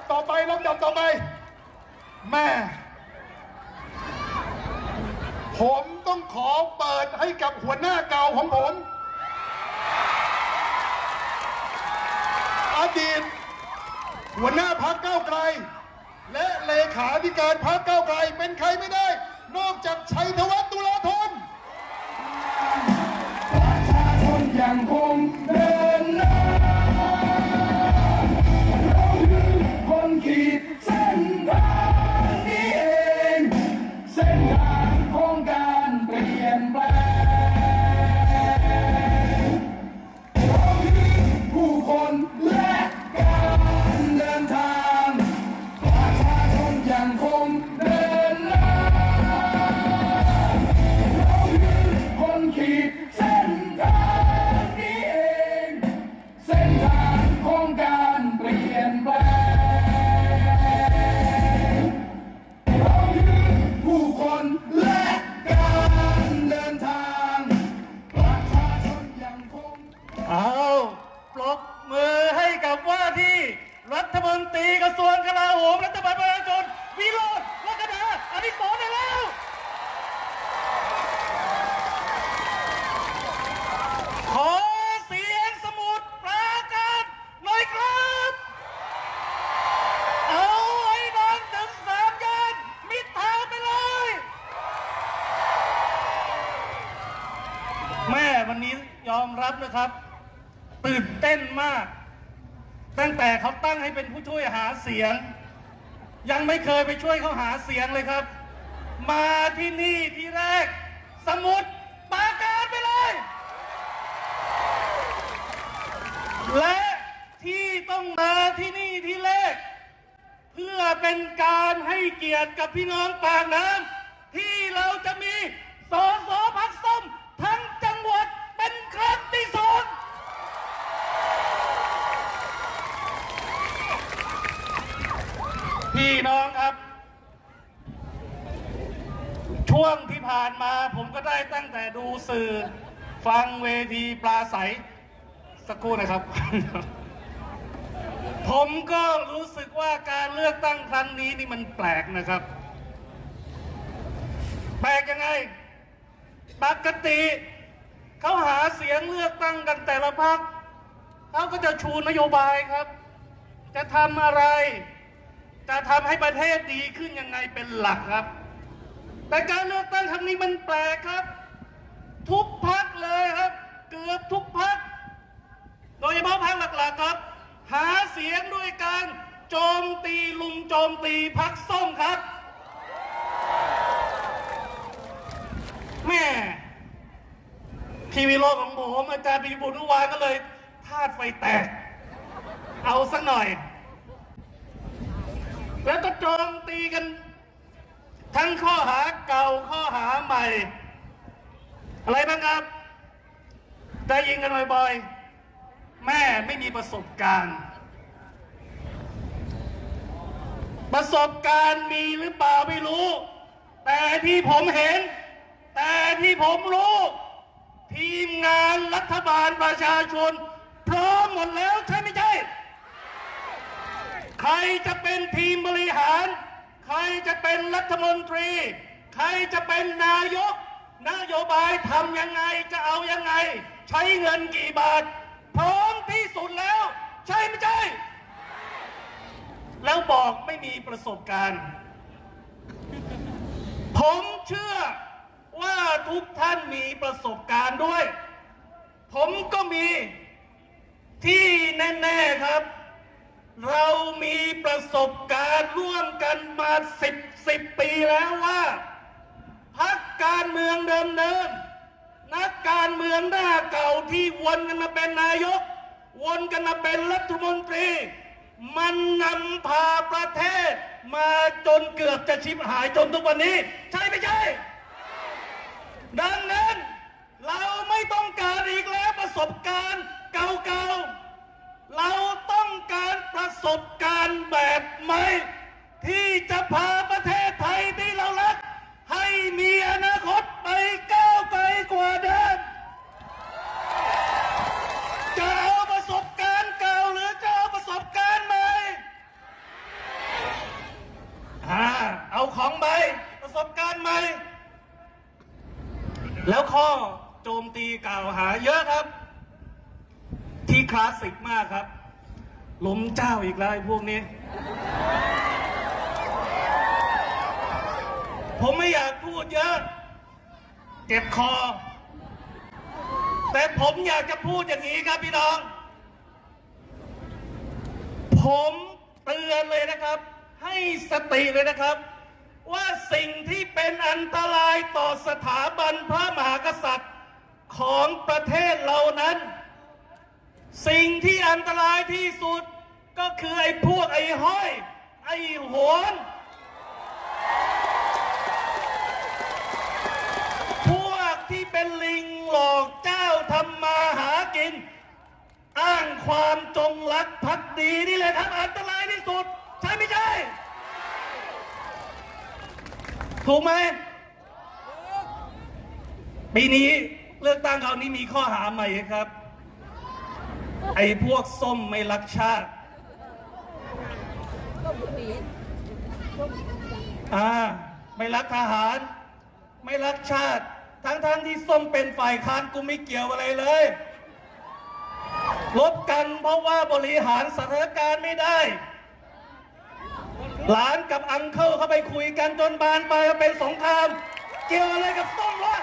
บต่อไปลำดับต่อไป แม่ ผมต้องขอเปิดให้กับหัวหน้าเก่าของผม อดีต หัวหน้าพักเก้าไกล และเลขาธิการพักเก้าไกลเป็นใครไม่ได้ นอกจากชัยธวัฒน์ตุลาธนประชาชนอยังคง อมรับนะครับ ตื่นเต้นมาก ตั้งแต่เขาตั้งให้เป็นผู้ช่วยหาเสียง ยังไม่เคยไปช่วยเขาหาเสียงเลยครับ มาที่นี่ที่แรก สมุดปาการไปเลย และที่ต้องมาที่นี่ที่แรก เพื่อเป็นการให้เกียรติกับพี่น้องปากน้ำที่เราจะมีสอสอพักส้มทั้งจังหวัดเป็นครั้งที่สองพี่น้องครับ ช่วงที่ผ่านมาผมก็ได้ตั้งแต่ดูสื่อ ฟังเวทีปลาใส สักครู่นะครับ ผมก็รู้สึกว่าการเลือกตั้งครั้งนี้นี่มันแปลกนะครับ แปลกยังไง ปกติเขาหาเสียงเลือกตั้งกันแต่ละพรรคเขาก็จะชูนโยบายครับ จะทำอะไร จะทำให้ประเทศดีขึ้นยังไงเป็นหลักครับ แต่การเลือกตั้งครั้งนี้มันแปลกครับ ทุกพักเลยครับ เกือบทุกพัก โดยเฉพาะพรรคหลักๆครับ หาเสียงด้วยการโจมตีลุมโจมตีพักส้มครับแม่ทีวีโลกของผมอาจารย์ปิยบุตรวานก็เลยธาตุไฟแตก เอาสักหน่อย แล้วก็โจมตีกัน ทั้งข้อหาเก่าข้อหาใหม่ อะไรบ้างครับได้ยิงกันบ่อยๆแม่ไม่มีประสบการณ์ ประสบการณ์มีหรือเปล่าไม่รู้ แต่ที่ผมเห็น แต่ที่ผมรู้ ทีมงานรัฐบาลประชาชน พร้อมหมดแล้วใช่ไม่ใช่ ใครจะเป็นทีมบริหาร ใครจะเป็นรัฐมนตรี ใครจะเป็นนายก นโยบายทำยังไงจะเอายังไง ใช้เงินกี่บาท พร้อมที่สุดแล้ว ใช่ไม่ใช่ แล้วบอกไม่มีประสบการณ์ ผมเชื่อว่าทุกท่านมีประสบการณ์ด้วย ผมก็มีที่แน่ ๆ ครับ เรามีประสบการณ์ร่วมกันมาสิบสิบปีแล้วว่าพักการเมืองเดิมๆนักการเมืองหน้าเก่าที่วนกันมาเป็นนายก วนกันมาเป็นรัฐมนตรี มันนำพาประเทศ มาจนเกือบจะชิบหายจนทุกวันนี้ ใช่ไม่ใช่ หมที่จะพาประเทศไทยที่เรารัก ให้มีอนาคตไปก้าวไกลกว่าเดิมจะเอาประสบการณ์เก่าหรือจะเอาประสบการณ์ใหม่อาเอาของใหม่ประสบการณ์ใหม่แล้วข้อโจมตีกล่าวหาเยอะครับ ที่คลาสสิกมากครับล้มเจ้าอีกแล้วพวกนี้ อ แต่ผมอยากจะพูดอย่างนี้ครับพี่น้อง ผมเตือนเลยนะครับ ให้สติเลยนะครับ ว่าสิ่งที่เป็นอันตรายต่อสถาบันพระมหากษัตริย์ของประเทศเรานั้น สิ่งที่อันตรายที่สุดก็คือไอ้พวกไอ้ห้อย ไอ้โหน อ้างความจงรักภักดีนี่แหละครับอันตรายที่สุด ใช่ไม่ใช่ ถูกไหมปีนี้เลือกตั้งคราวนี้มีข้อหาใหม่ครับ ไอ้พวกส้มไม่รักชาติอ่าไม่รักทหาร ไม่รักชาติ ทั้งๆทที่ส้มเป็นฝ่ายค้านกูไม่เกี่ยวอะไรเลย ลบกันเพราะว่าบริหารสถานการณ์ไม่ได้ หลานกับอังเคิลเข้าไปคุยกันจนบานไปเป็นสงคราม เกี่ยวอะไรกับส้มวะ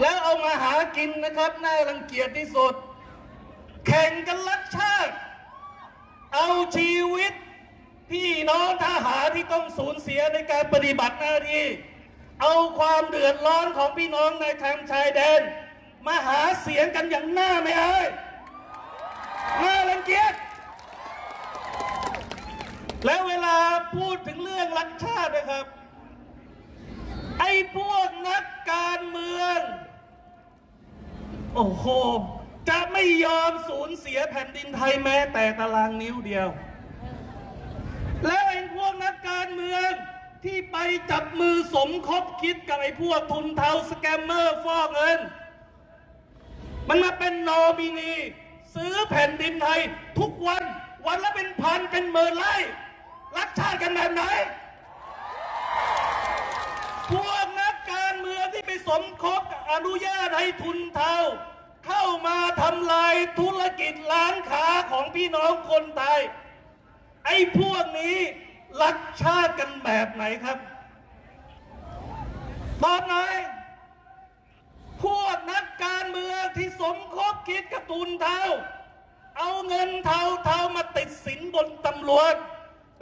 แล้วเอามาหากินนะครับ น่ารังเกียจที่สุด แข่งกันรักชาติ เอาชีวิต พี่น้องทหารที่ต้องสูญเสียในการปฏิบัติหน้าที่ เอาความเดือดร้อนของพี่น้องในทางชายแดน มาหาเสียงกันอย่างหน้าไม่เอายน่ารังเกียจแล้วเวลาพูดถึงเรื่องรักชาตินะครับ ไอ้พวกนักการเมือง โอ้โห จะไม่ยอมสูญเสียแผ่นดินไทยแม้แต่ตารางนิ้วเดียว แล้วไอ้พวกนักการเมือง ที่ไปจับมือสมคบคิดกับไอ้พวกทุนเทาสแกมเมอร์ฟอกเงิน มันมาเป็นนอมินี ซื้อแผ่นดินไทย ทุกวันวันละเป็นพันเป็นหมื่นไร่รักชาติกันแบบไหน พวกนักการเมืองที่ไปสมคบอนุญาตให้ทุนเทาเข้ามาทำลายธุรกิจร้านค้าของพี่น้องคนไทย ไอ้พวกนี้ รักชาติกันแบบไหนครับ ตอบหน่อยพวกนักการเมืองที่สมคบคิดกับทุนเทาเอาเงินเทาเทามาติดสินบนตำรวจ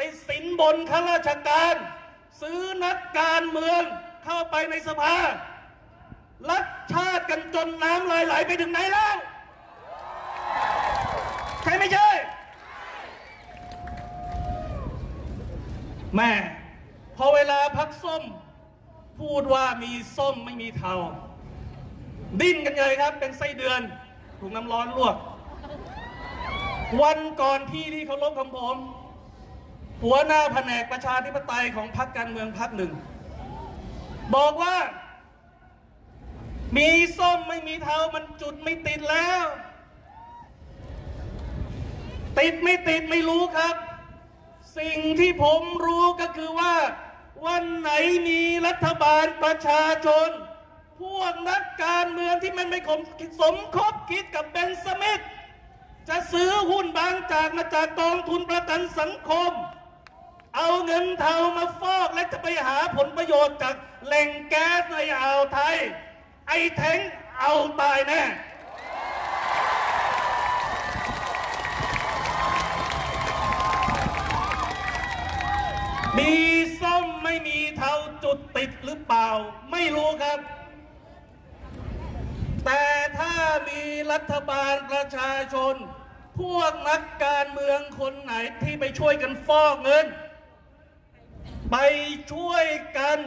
ติดสินบนข้าราชการ ซื้อนักการเมืองเข้าไปในสภารักชาติกันจนน้ำลายไหลไปถึงไหนแล้ว ใช่ไม่ใช่ แม่พอเวลาพักส้ม พูดว่ามีส้มไม่มีเทา ดิ้นกันเลยครับ เป็นไส้เดือนถูกน้ำร้อนลวก วันก่อนพี่ที่เขาลบของผม หัวหน้าแผนกประชาธิปไตยของพรรคการเมืองพรรคหนึ่ง บอกว่า มีส้มไม่มีเทามันจุดไม่ติดแล้ว ติดไม่ติดไม่รู้ครับ สิ่งที่ผมรู้ก็คือว่า วันไหนมีรัฐบาลประชาชน พวกนักการเมืองที่มันไม่สมคบคิดกับเบนสมิธจะซื้อหุ้นบางจากมาจากกองทุนประกันสังคม เอาเงินเทามาฟอกและจะไปหาผลประโยชน์จากแหล่งแก๊สในอ่าวไทย ไอ้แทงเอาตายแน่ มีส้มไม่มีเทาจุดติดหรือเปล่า ไม่รู้ครับ แต่ถ้ามีรัฐบาลประชาชน พวกนักการเมืองคนไหนที่ไปช่วยกันฟอกเงิน ไปช่วยกัน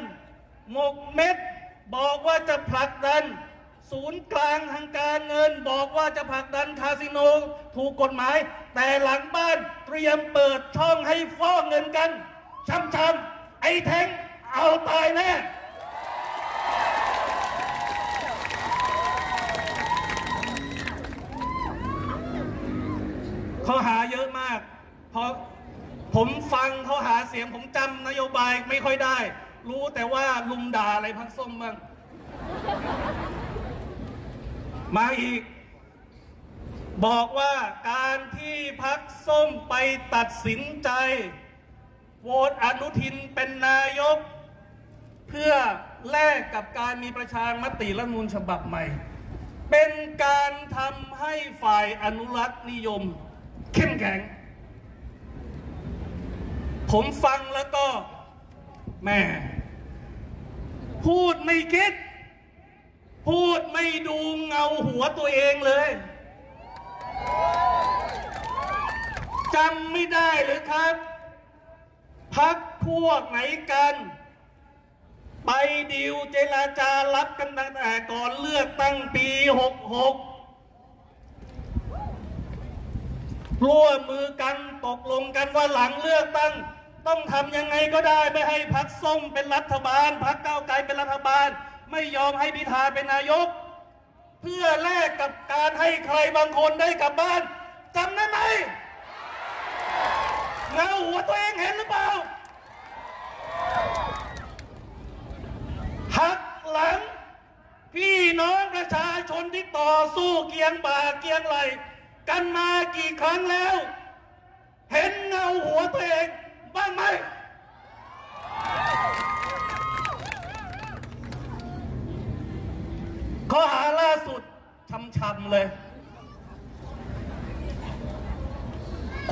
หมกเม็ด บอกว่าจะผลักดัน ศูนย์กลางทางการเงิน บอกว่าจะผลักดันคาสิโนถูกกฎหมาย แต่หลังบ้านเตรียมเปิดช่องให้ฟอกเงินกัน ช้ำๆไอ้แทงเอาตายแน่ข้อหาเยอะมาก เพราะผมฟังเขาหาเสียงผมจำนโยบายไม่ค่อยได้ รู้แต่ว่าลุมด่าอะไรพักส้มบ้าง มาอีก บอกว่าการที่พักส้มไปตัดสินใจ โหวตอนุทินเป็นนายก เพื่อแลกกับการมีประชามติรัฐมนูญฉบับใหม่ เป็นการทำให้ฝ่ายอนุรักษ์นิยม เข้มแข็ง ผมฟังแล้วก็แหม่พูดไม่คิด พูดไม่ดูเงาหัวตัวเองเลยจำไม่ได้หรือครับ พักพวกไหนกัน ไปดิวเจราจารับกันตั้งแต่ก่อนเลือกตั้งปี 66 ร่วมมือกันตกลงกันว่าหลังเลือกตั้ง ต้องทำยังไงก็ได้ไม่ให้พักส้มเป็นรัฐบาลพักก้าไกลเป็นรัฐบาล ไม่ยอมให้พิธาเป็นนายก เพื่อแลกกับการให้ใครบางคนได้กลับบ้านจำได้ไหม เงาหัวตัวเองเห็นหรือเปล่า หักหลัง พี่น้องประชาชนที่ต่อสู้เกียงบ่าเกียงไหล กันมากี่ครั้งแล้ว เห็นเงาหัวตัวเองบ้างไหมข้อหาล่าสุดช้ำๆเลย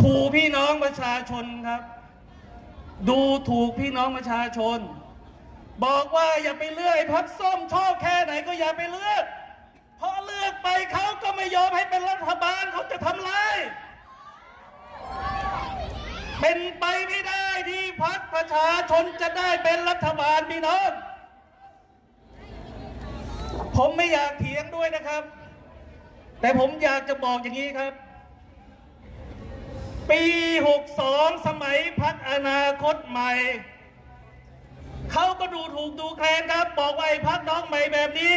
ขู่พี่น้องประชาชนครับ ดูถูกพี่น้องประชาชน บอกว่าอย่าไปเลือกพักส้มชอบแค่ไหนก็อย่าไปเลือก เพราะเลือกไปเขาก็ไม่ยอมให้เป็นรัฐบาลเขาจะทำลายเป็นไปไม่ได้ที่พักประชาชนจะได้เป็นรัฐบาลพี่น้องผมไม่อยากเถียงด้วยนะครับ แต่ผมอยากจะบอกอย่างนี้ครับ ปี 62 สมัยพักอนาคตใหม่ เขาก็ดูถูกดูแคลนครับ บอกว่าไอ้พักน้องใหม่แบบนี้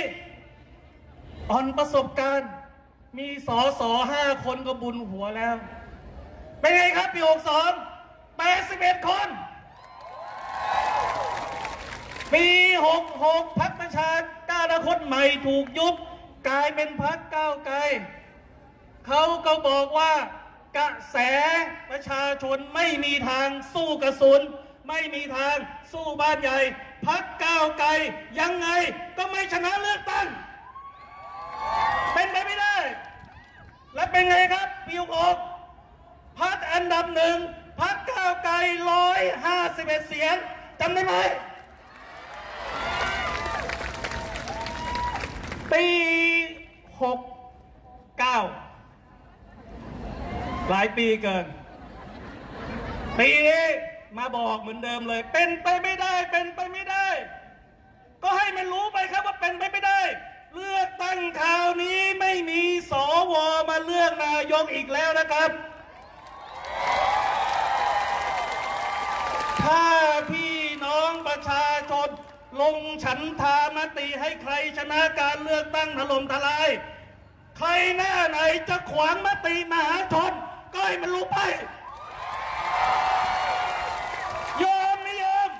อ่อนประสบการณ์ มีสอสอห้าคนก็บุญหัวแล้ว เป็นไงครับ ปี 62 81 คน ปี 66 พักประชาก้าวอนาคตใหม่ถูกยุบกลายเป็นพักก้าวไกล เขาก็บอกว่า กระแสประชาชนไม่มีทางสู้กระสุน ไม่มีทางสู้บ้านใหญ่พักก้าวไกลยังไงก็ไม่ชนะเลือกตั้ง เป็นไปไม่ได้ และเป็นไงครับปีหกพักอันดับหนึ่งพักก้าวไกลร้อยห้าสิบเอ็ดเสียงจำได้ไหมปีหกเก้า หลายปีเกิน ปีนี้มาบอกเหมือนเดิมเลย เป็นไปไม่ได้ เป็นไปไม่ได้ ก็ให้มันรู้ไปครับว่าเป็นไปไม่ได้ เลือกตั้งคราวนี้ไม่มีสวมาเลือกนายกอีกแล้วนะครับ ถ้าพี่น้องประชาชนลงฉันทามติให้ใครชนะการเลือกตั้งถล่มทลาย ใครหน้าไหนจะขวางมติมหาชน มันรู้ไป ยอมไม่ยอม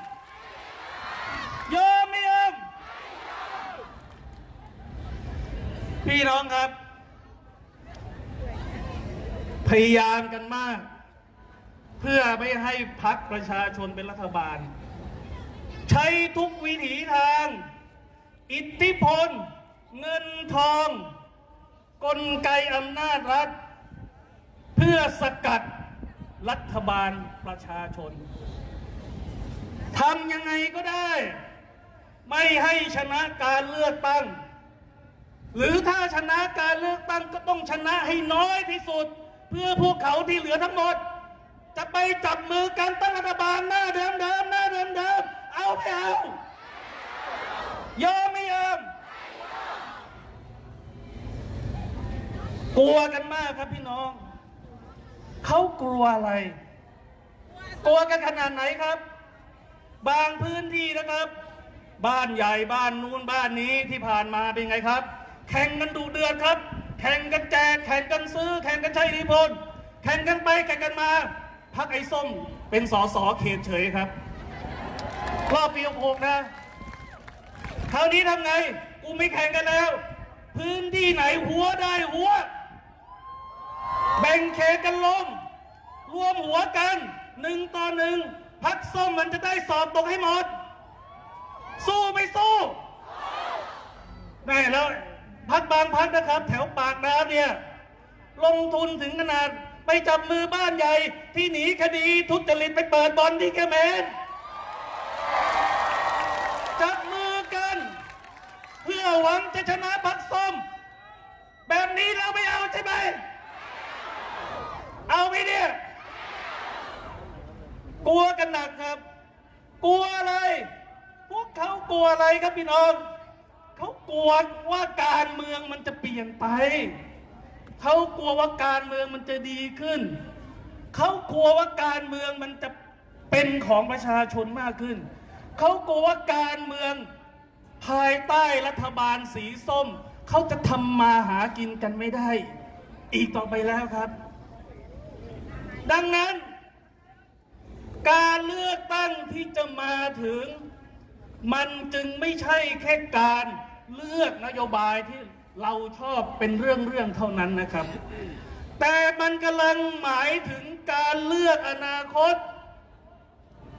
ยอมไม่ยอม พี่น้องครับ พยายามกันมาก เพื่อไม่ให้พักประชาชนเป็นรัฐบาล ใช้ทุกวิถีทาง อิทธิพล เงินทอง กลไกอำนาจรัฐ เพื่อสกัดรัฐบาลประชาชนทำยังไงก็ได้ ไม่ให้ชนะการเลือกตั้ง หรือถ้าชนะการเลือกตั้งก็ต้องชนะให้น้อยที่สุด เพื่อพวกเขาที่เหลือทั้งหมด จะไปจับมือกันตั้งรัฐบาลหน้าเดิมเดิมหน้าเดิมเดิมเอาไม่เอายอมไม่ยอมกลัวกันมากครับพี่น้อง เขากลัวอะไร กลัวกันขนาดไหนครับ บางพื้นที่นะครับ บ้านใหญ่บ้านนู้นบ้านนี้ที่ผ่านมาเป็นไงครับ แข่งกันดูเดือดครับ แข่งกันแจกแข่งกันซื้อ แข่งกันใช้อิทธิพลแข่งกันไปแข่งกันมาพักไอ้ส้มเป็นสอสอเขตเฉยครับรอบปีหกนะคราวนี้ทำไง กูไม่แข่งกันแล้ว พื้นที่ไหนหัวได้หัว แบ่งเขตกันลง รวมหัวกันหนึ่งต่อหนึ่งพักส้มมันจะได้สอบตกให้หมด สู้ไม่สู้แน่แล้วพักบางพักนะครับ แถวปากน้ำเนี่ยลงทุนถึงขนาดไปจับมือบ้านใหญ่ ที่หนีคดีทุจริตไปเปิดบอลที่แคเมรจับมือกัน เพื่อหวังจะชนะพักส้ม แบบนี้เราไม่เอาใช่ไหม เอาไหมเนี่ย กลัวกันหนักครับ กลัวอะไร พวกเขากลัวอะไรครับพี่น้อง เขากลัวว่าการเมืองมันจะเปลี่ยนไป เขากลัวว่าการเมืองมันจะดีขึ้น เขากลัวว่าการเมืองมันจะเป็นของประชาชนมากขึ้น เขากลัวว่าการเมืองภายใต้รัฐบาลสีส้ม เขาจะทำมาหากินกันไม่ได้ อีกต่อไปแล้วครับ ดังนั้น การเลือกตั้งที่จะมาถึง มันจึงไม่ใช่แค่การเลือกนโยบายที่เราชอบเป็นเรื่องเรื่องๆเท่านั้นนะครับ แต่มันกำลังหมายถึงการเลือกอนาคต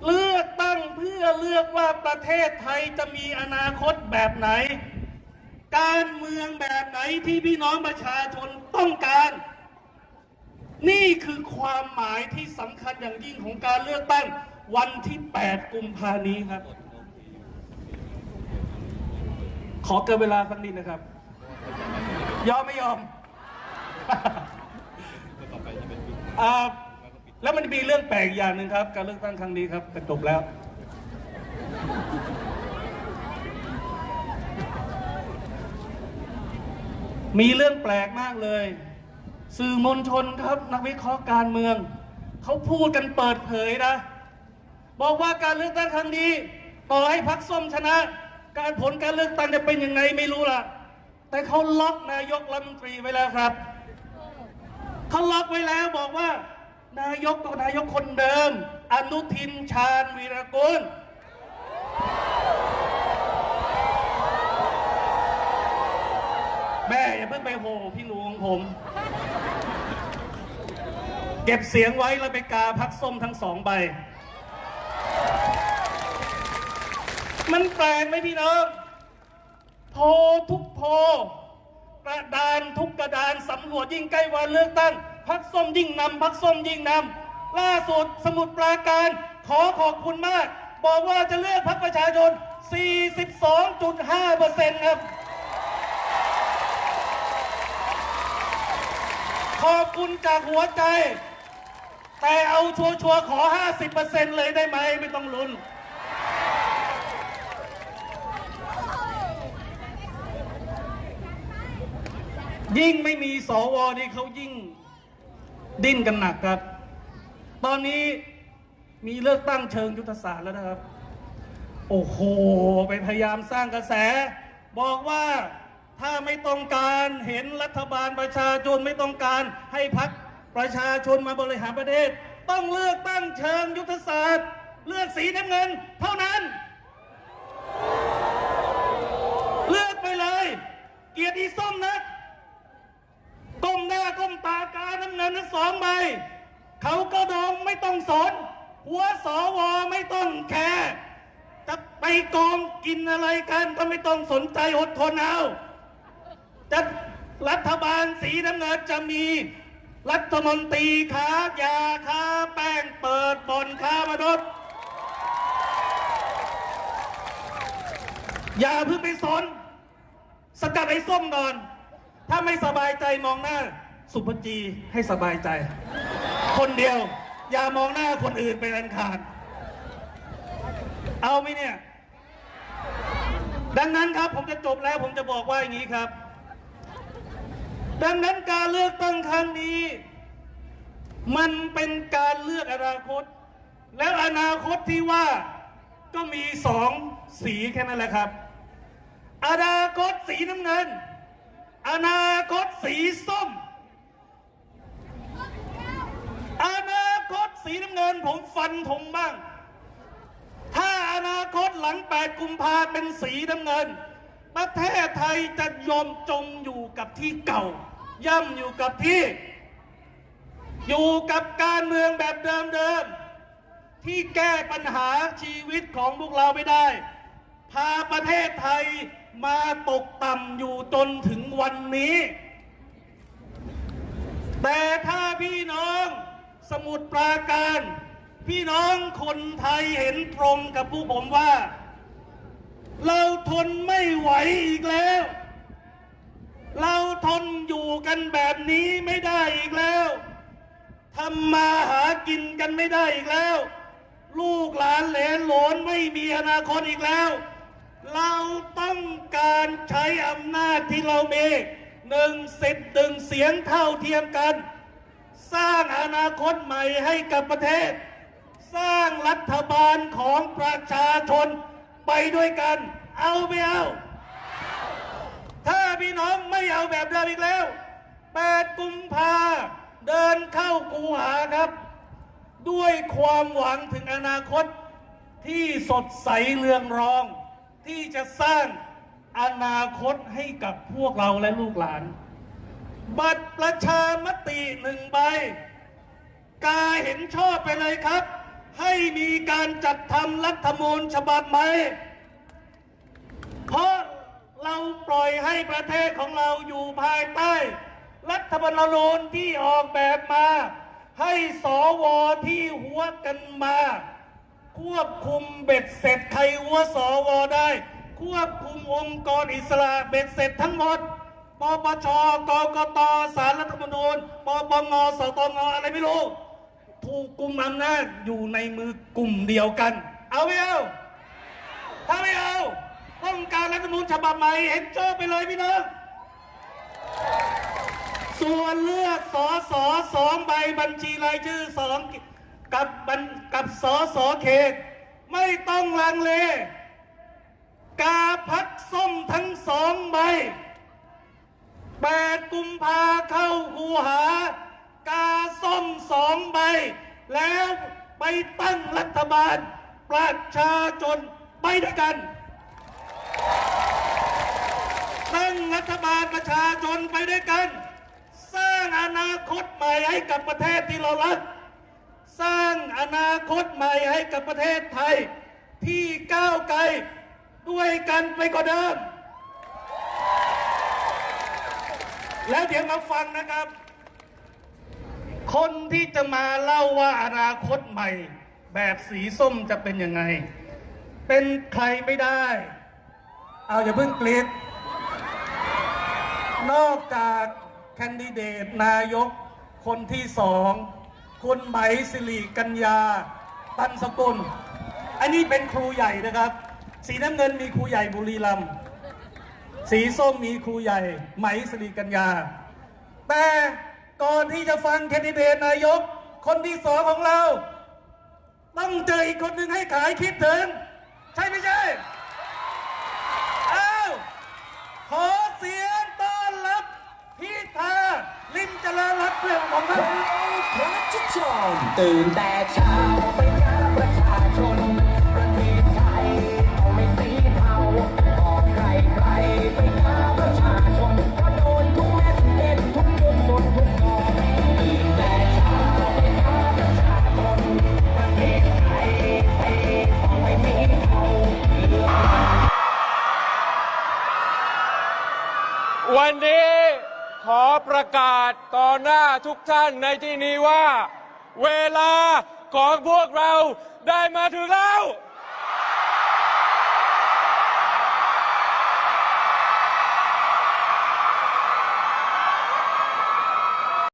เลือกตั้งเพื่อเลือกว่าประเทศไทยจะมีอนาคตแบบไหน การเมืองแบบไหนที่พี่น้องประชาชนต้องการ นี่คือความหมายที่สำคัญอย่างยิ่งของการเลือกตั้งวันที่ 8 กุมภานี้ครับ ขอเกินเวลาสักนิดนะครับ ยอมไม่ยอมอ่าแล้วมันมีเรื่องแปลกอย่างหนึ่งครับ การเลือกตั้งครั้งนี้ครับแต่จบแล้ว มีเรื่องแปลกมากเลย สื่อมวลชนครับนักวิเคราะห์การเมือง เขาพูดกันเปิดเผยนะ บอกว่าการเลือกตั้งครั้งนี้ ต่อให้พักส้มชนะ การผลการเลือกตั้งจะเป็นยังไงไม่รู้ล่ะ แต่เขาล็อกนายกรัฐมนตรีไว้แล้วครับเขาล็อกไว้แล้วบอกว่า นายกตัวนายกคนเดิม อนุทินชาญวีรกุลแม่อย่าเพิ่งไปโหพี่หนูของผม เก็บเสียงไว้แล้วไปกาพักส้มทั้งสองใบ มันแปลกไหมพี่น้อง โพทุกโพกระดานทุกกระดานสำรวจยิ่งใกล้วันเลือกตั้งพักส้มยิ่งนำพักส้มยิ่งนำล่าสุดสมุดปราการ ขอขอบคุณมาก บอกว่าจะเลือกพักประชาชน 42.5%ครับขอบคุณจากหัวใจ แต่เอาชัวร์ๆขอ 50%เลยได้ไหมไม่ต้องลุ้น ยิ่งไม่มีสวนี่เขายิ่งดิ้นกันหนักครับ ตอนนี้มีเลือกตั้งเชิงยุทธศาสตร์แล้วนะครับ โอ้โห ไปพยายามสร้างกระแส บอกว่าถ้าไม่ต้องการเห็นรัฐบาลประชาชนไม่ต้องการให้พัก ประชาชนมาบริหารประเทศ ต้องเลือกตั้งเชิงยุทธศาสตร์ เลือกสีน้ำเงิน เท่านั้น เลือกไปเลย เกียรติส้มนะก้มหน้าก้มตากาน้ำเงินทั้งสองใบเขาก็ดองไม่ต้องสน หัวสวไม่ต้องแคร์จะไปกองกินอะไรกันก็ไม่ต้องสนใจอดทนเอาจะรัฐบาลสีน้ำเงินจะมี รัฐมนตรีค้ายาค้าแป้งเปิดบ่อนค้ามนุษย์อย่าเพิ่งไปสนสกัดไอ้ส้มก่อน ถ้าไม่สบายใจมองหน้า สุภจีให้สบายใจ คนเดียว อย่ามองหน้าคนอื่นเป็นอันขาด เอาไหมเนี่ย ดังนั้นครับผมจะจบแล้วผมจะบอกว่าอย่างนี้ครับ ดังนั้นการเลือกตั้งครั้งนี้ มันเป็นการเลือกอนาคต แล้วอนาคตที่ว่าก็มีสองสีแค่นั้นแหละครับ อนาคตสีน้ำเงิน อนาคตสีส้ม อนาคตสีน้ำเงินผมฟันธงบ้าง ถ้าอนาคตหลัง 8 กุมภาเป็นสีน้ำเงิน ประเทศไทยจะยอมจมอยู่กับที่เก่า ย่ำอยู่กับที่ อยู่กับการเมืองแบบเดิมๆที่แก้ปัญหาชีวิตของพวกเราไม่ได้ พาประเทศไทยมาตกต่ำอยู่จนถึงวันนี้ แต่ถ้าพี่น้องสมุทรปราการ พี่น้องคนไทยเห็นตรงกับผู้ผมว่า เราทนไม่ไหวอีกแล้ว เราทนอยู่กันแบบนี้ไม่ได้อีกแล้วทำมาหากินกันไม่ได้อีกแล้ว ลูกหลานเหลนโหลนไม่มีอนาคตอีกแล้ว เราต้องการใช้อำนาจที่เรามีหนึ่งสิทธิ์หนึ่งเสียงเท่าเทียมกัน สร้างอนาคตใหม่ให้กับประเทศ สร้างรัฐบาลของประชาชน ไปด้วยกัน เอาไม่เอา ถ้าพี่น้องไม่เอาแบบเดิมอีกแล้ว 8 กุมภาเดินเข้าคูหาครับ ด้วยความหวังถึงอนาคตที่สดใสเรืองรอง ที่จะสร้างอนาคตให้กับพวกเราและลูกหลาน บัตรประชามติหนึ่งใบ กาเห็นชอบไปเลยครับ ให้มีการจัดทำรัฐมนูญฉบับใหม่เพราะเราปล่อยให้ประเทศของเราอยู่ภายใต้ รัฐธรรมนูญที่ออกแบบมา ให้สวที่หัวกันมา ควบคุมเบ็ดเสร็จใครหัวสวได้ ควบคุมองค์กรอิสระเบ็ดเสร็จทั้งหมดปปชกกตสารรัฐธรรมนูญปปงสตงอะไรไม่รู้ ถูกกลุ่มอำนาจอยู่ในมือกลุ่มเดียวกัน เอาไม่เอาถ้าไม่เอาต้องการรัฐธรรมนูญฉบับใหม่เห็นชอบไปเลยพี่น้องส่วนเลือกสอสอสองใบบัญชีรายชื่อสองกับบัญกับสอสอเขต ไม่ต้องลังเล กาพักส้มทั้งสองใบแปดกุมภาเข้าคูหา กาส้มสองใบ แล้วไปตั้งรัฐบาล ประชาชนไปด้วยกัน ตั้งรัฐบาลประชาชนไปด้วยกัน สร้างอนาคตใหม่ให้กับประเทศที่เรารัก สร้างอนาคตใหม่ให้กับประเทศไทย ที่ก้าวไกลด้วยกันไปกว่าเดิมแล้วเดี๋ยวมาฟังนะครับ คนที่จะมาเล่าว่าอนาคตใหม่ แบบสีส้มจะเป็นยังไง เป็นใครไม่ได้ เอาอย่าเพิ่งกรีดนอกจากแคนดิเดตนายกคนที่สองคุณไหมสิริกัญญา ตันสกุล อันนี้เป็นครูใหญ่นะครับ สีน้ำเงินมีครูใหญ่บุรีรัมย์สีส้มมีครูใหญ่ ไหมสิริกัญญา แต่ ก่อนที่จะฟังแคนดิเดตนายก คนที่สองของเรา ต้องเจออีกคนหนึ่งให้ขายคิดถึง ใช่ไม่ใช่อ้าวขอเสียงต้อนรับพิธาลิมเจริญรัตน์เพื่อนของท่านพระชิชนตื่นแต่เช้าไปหา วันนี้ขอประกาศต่อหน้าทุกท่านในที่นี้ว่า เวลาของพวกเราได้มาถึงแล้ว